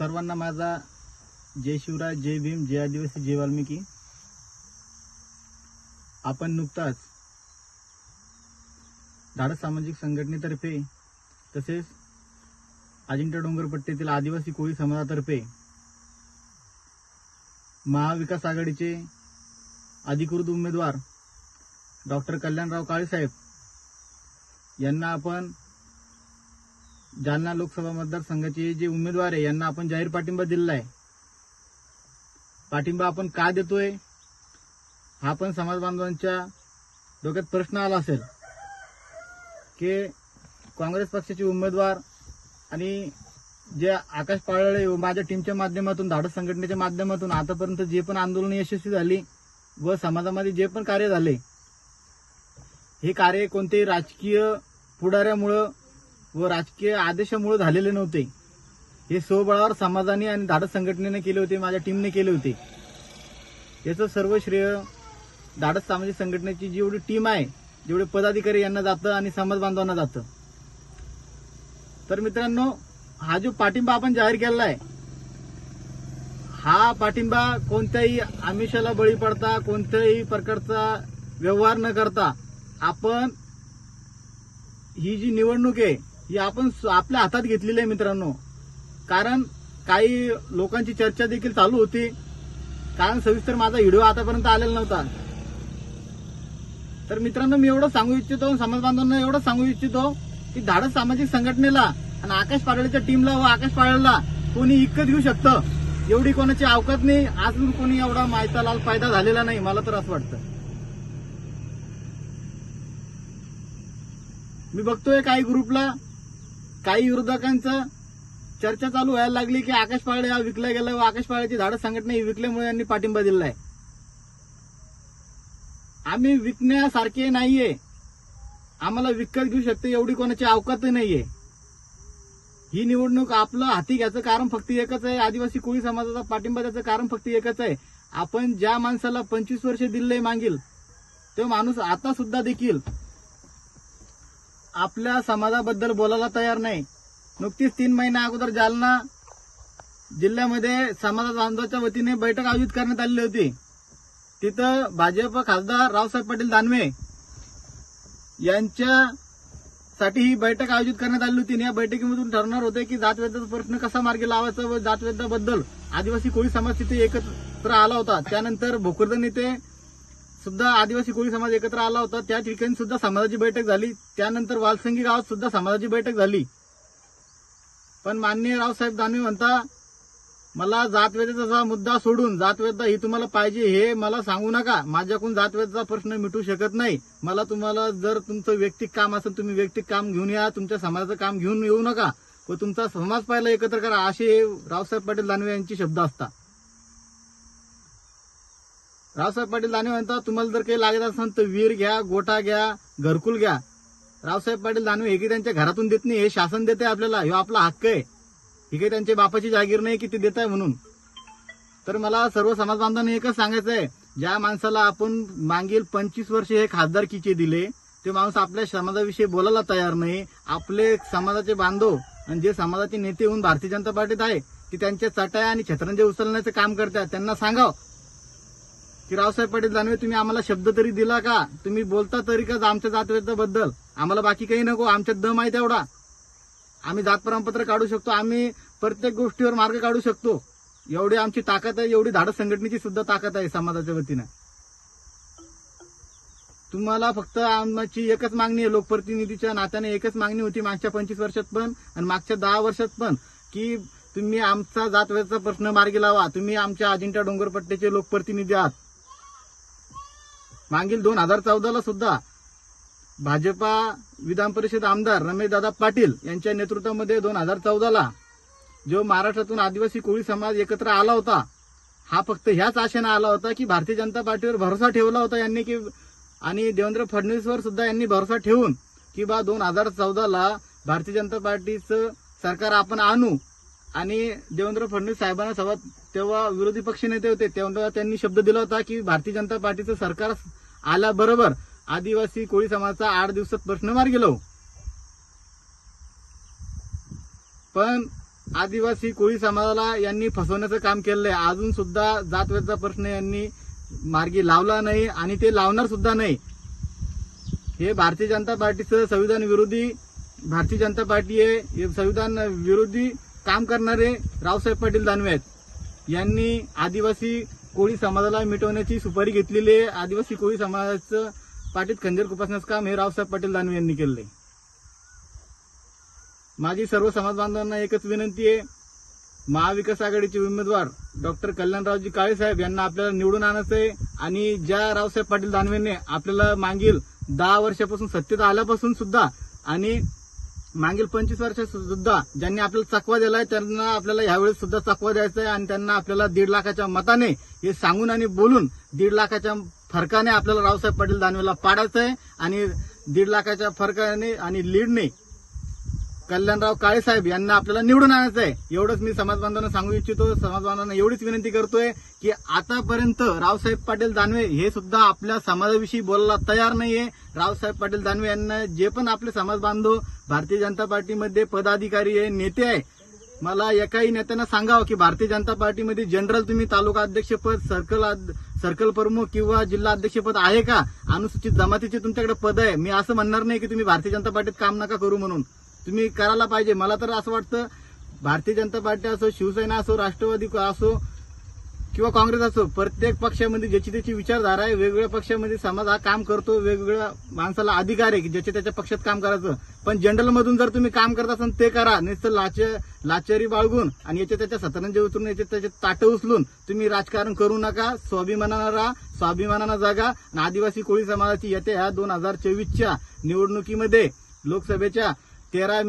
सर्वांना माझा जय शिवराज जय भीम जय आदिवासी जय वाल्मिकी. आपण नुकताच धाडस सामाजिक संघटनेतर्फे तसेच अजिंठा डोंगरपट्टीतील आदिवासी कोळी समाजातर्फे महाविकास आघाडीचे अधिकृत उमेदवार डॉक्टर कल्याणराव काळेसाहेब यांना आपण जालना लोकसभा मतदारसंघाचे जे उमेदवार आहे यांना आपण जाहीर पाठिंबा दिलेला आहे. पाठिंबा आपण का देतोय? हा पण समाज बांधवांच्या डोक्यात प्रश्न आला असेल की काँग्रेस पक्षाचे उमेदवार आणि जे आकाश पाळळे माझ्या टीमच्या माध्यमातून धाडस संघटनेच्या माध्यमातून आतापर्यंत जे पण आंदोलन यशस्वी झाली व समाजामध्ये जे पण कार्य झाले हे कार्य कोणतेही राजकीय पुढाऱ्यामुळं व राजकीय आदेशामुळे झालेले नव्हते. हे स्वबळावर समाजाने आणि धाडस संघटनेने केले होते माझ्या टीमने केले होते. याचं सर्व श्रेय धाडस सामाजिक संघटनेची जेवढी टीम आहे जेवढे पदाधिकारी यांना जातं आणि समाज बांधवांना जातं. तर मित्रांनो हा जो पाठिंबा आपण जाहीर केलेला आहे हा पाठिंबा कोणत्याही आमिषाला बळी पडता कोणत्याही प्रकारचा व्यवहार न करता आपण ही जी निवडणूक आहे ही आपण आपल्या हातात घेतलेली आहे मित्रांनो. कारण काही लोकांची चर्चा देखील चालू होती. कारण सविस्तर माझा व्हिडिओ आतापर्यंत आलेला नव्हता. तर मित्रांनो मी एवढं सांगू इच्छितो समाज बांधवांना एवढं सांगू इच्छितो की धाडस सामाजिक संघटनेला आणि आकाश पाडळीच्या टीमला व आकाश पाडळीला कोणी इतकं घेऊ शकतं? एवढी कोणाची अवकात नाही. अजून कोणी एवढा मायचा लाल फायदा झालेला नाही. मला तर असं वाटतं. मी बघतोय काही ग्रुपला काही विरोधकांचं चर्चा चालू व्हायला लागली की आकाश पाळे हा विकला गेला व आकाश पाळ्याची झाडं संघटना ही विकल्यामुळे यांनी पाठिंबा दिलेला आहे आम्ही विकण्यासारखे नाहीये. आम्हाला विकत घेऊ शकते एवढी कोणाची अवकात नाहीये. ही निवडणूक आपलं हाती घ्यायचं कारण फक्त एकच आहे. आदिवासी कोळी समाजाचा पाठिंबा द्यायचं कारण फक्त एकच आहे. आपण ज्या माणसाला पंचवीस वर्ष दिले मागील तो माणूस आता सुद्धा देखील आपल्या समाजाबद्दल बोलायला तयार नाही. नुकतीच तीन महिन्या अगोदर जालना जिल्ह्यामध्ये समाज बांधवाच्या वतीने बैठक आयोजित करण्यात आलेली होती. तिथं भाजप खासदार रावसाहेब पाटील दानवे यांच्यासाठी ही बैठक आयोजित करण्यात आली होती आणि या बैठकीमधून ठरणार होते की जातवेदाचा प्रश्न कसा मार्गी लावायचा व जातवेदाबद्दल आदिवासी कोळी समाज तिथे एकत्र आला होता. त्यानंतर भोकरदन येथे सुद्धा आदिवासी कोळी समाज एकत्र आला होता. त्या ठिकाणी सुद्धा समाजाची बैठक झाली. त्यानंतर वालसंगी गावात सुद्धा समाजाची बैठक झाली. पण माननीय रावसाहेब दानवे म्हणता मला जातवेदाचा मुद्दा सोडून जातवेदा ही तुम्हाला पाहिजे हे मला सांगू नका. माझ्याकडून जातवेदाचा प्रश्न मिटू शकत नाही. मला तुम्हाला जर तुमचं वैयक्तिक काम असेल तुम्ही वैयक्तिक काम घेऊन या. तुमच्या समाजाचं काम घेऊन येऊ नका. व तुमचा समाज पाहिला एकत्र करा. असे रावसाहेब पाटील दानवे यांचे शब्द असतात. रावसाहेब पाटील दानवे म्हणतात तुम्हाला जर काही लागत असेल तर वीर घ्या गोठा घ्या घरकुल घ्या. रावसाहेब पाटील दानवे हे काही त्यांच्या घरातून देत नाही हे शासन देते आपल्याला हे आपला हक्क आहे. ही काही त्यांच्या बापाची जागीर नाही की ते देत आहे म्हणून. तर मला सर्व समाज बांधवांना एकच सांगायचं आहे ज्या माणसाला आपण मागील पंचवीस वर्ष हे खासदारकीचे दिले ते माणूस आपल्या समाजाविषयी बोलायला तयार नाही. आपले समाजाचे बांधव आणि जे समाजाचे नेते होऊन भारतीय जनता पार्टीत आहे ते त्यांच्या चटाया आणि छत्रंजे उचलण्याचं काम करतात. त्यांना सांगाव की रावसाहेब पाटील दानवे तुम्ही आम्हाला शब्द तरी दिला का? तुम्ही बोलता तरी का आमच्या जातवेदाबद्दल आम्हाला बाकी काही नको आमच्यात दम आहे तेवढा. आम्ही जात प्रमाणपत्र काढू शकतो आम्ही प्रत्येक गोष्टीवर मार्ग काढू शकतो. एवढी आमची ताकद आहे एवढी धाडस संघटनेची सुद्धा ताकद आहे समाजाच्या वतीनं. तुम्हाला फक्त आमची एकच मागणी आहे लोकप्रतिनिधीच्या नात्याने एकच मागणी होती मागच्या पंचवीस वर्षात पण आणि मागच्या दहा वर्षात पण की तुम्ही आमचा जातवेदाचा प्रश्न मार्गी लावा. तुम्ही आमच्या अजिंठा डोंगरपट्ट्याचे लोकप्रतिनिधी आहात. मागील दोन हजार चौदाला सुद्धा भाजपा विधान परिषद आमदार रमेशदादा पाटील यांच्या नेतृत्वामध्ये दोन हजार चौदाला जो महाराष्ट्रातून आदिवासी कोळी समाज एकत्र आला होता हा फक्त ह्याच आशेनं आला होता की भारतीय जनता पार्टीवर भरोसा ठेवला होता यांनी की आणि देवेंद्र फडणवीसवर सुद्धा यांनी भरोसा ठेवून की बा दोन हजार चौदाला भारतीय जनता पार्टीचं सरकार आपण आणू. आणि देवेंद्र फडणवीस साहेबांना सभा तेव्हा विरोधी पक्ष नेते होते तेव्हा त्यांनी शब्द दिला होता की भारतीय जनता पार्टीचं सरकार आला बरोबर. आदिवासी कोळी समाजाचा आठ दिवसात प्रश्न मार गेलो. पण आदिवासी कोळी समाजाला यांनी फसवण्याचं काम केलंय. अजून सुद्धा जातवेचा प्रश्न यांनी मार्गी लावला नाही आणि ते लावणार सुद्धा नाही. हे भारतीय जनता पार्टीचं संविधान विरोधी भारतीय जनता पार्टी आहे हे संविधान विरोधी काम करणारे रावसाहेब पाटील दानवे आहेत. यांनी आदिवासी कोळी समाजाला मिटवण्याची सुपारी घेतलेली आहे. आदिवासी कोळी समाजाचं पाठीत खंजीर खुपासण्याचं काम हे रावसाहेब पाटील दानवे यांनी आहे माझी सर्व समाज बांधवांना एकच विनंती आहे. महाविकास आघाडीचे उमेदवार डॉक्टर कल्याणरावजी काळेसाहेब यांना आपल्याला निवडून आणायचं आहे आणि ज्या रावसाहेब पाटील दानवेने आपल्याला मागील दहा वर्षापासून सत्तेत आल्यापासून सुद्धा आणि मागील पंचवीस वर्षात सुद्धा ज्यांनी आपल्याला चकवा दिलाय त्यांना आपल्याला यावेळेस सुद्धा चकवा द्यायचा आहे आणि त्यांना आपल्याला दीड लाखाच्या मताने हे सांगून आणि बोलून दीड लाखाच्या फरकाने आपल्याला रावसाहेब पाटील दानवेला पाडायचं आहे आणि दीड लाखाच्या फरकाने आणि लीडने कल्याणराव काळेसाहेब यांना आपल्याला निवडून आणायचं आहे एवढंच मी समाज बांधवांना सांगू इच्छितो. समाज बांधवांना एवढीच विनंती करतोय की आतापर्यंत रावसाहेब पाटील दानवे हे सुद्धा आपल्या समाजाविषयी बोलायला तयार नाहीये. रावसाहेब पाटील दानवे यांना जे पण आपले समाज बांधव भारतीय जनता पार्टीमध्ये पदाधिकारी आहे नेते आहे मला एकाही नेत्यांना सांगावं की भारतीय जनता पार्टीमध्ये जनरल तुम्ही तालुका अध्यक्षपद सर्कल सर्कल प्रमुख किंवा जिल्हा अध्यक्षपद आहे का? अनुसूचित जमातीचे तुमच्याकडे पद आहे. मी असं म्हणणार नाही की तुम्ही भारतीय जनता पार्टीत काम नका करू म्हणून. तुम्ही करायला पाहिजे. मला तर असं वाटतं भारतीय जनता पार्टी असो शिवसेना असो राष्ट्रवादी असो किंवा काँग्रेस असो प्रत्येक पक्षामध्ये ज्याची त्याची विचारधारा आहे वेगवेगळ्या पक्षामध्ये समाज हा काम करतो वेगवेगळ्या माणसाला अधिकार आहे की ज्याच्या त्याच्या पक्षात काम करायचं. पण जनरलमधून जर तुम्ही काम करत असाल ते करा. नुसतं लाच लाचारी बाळगून आणि याच्या त्याच्या सतरंजे उतरून याच्या त्याच्या ताटं उचलून तुम्ही राजकारण करू नका. स्वाभिमानानं राहा स्वाभिमानानं जागा. आणि आदिवासी कोळी समाजाची येत्या ह्या दोन हजार चोवीसच्या निवडणुकीमध्ये लोकसभेच्या. तेरा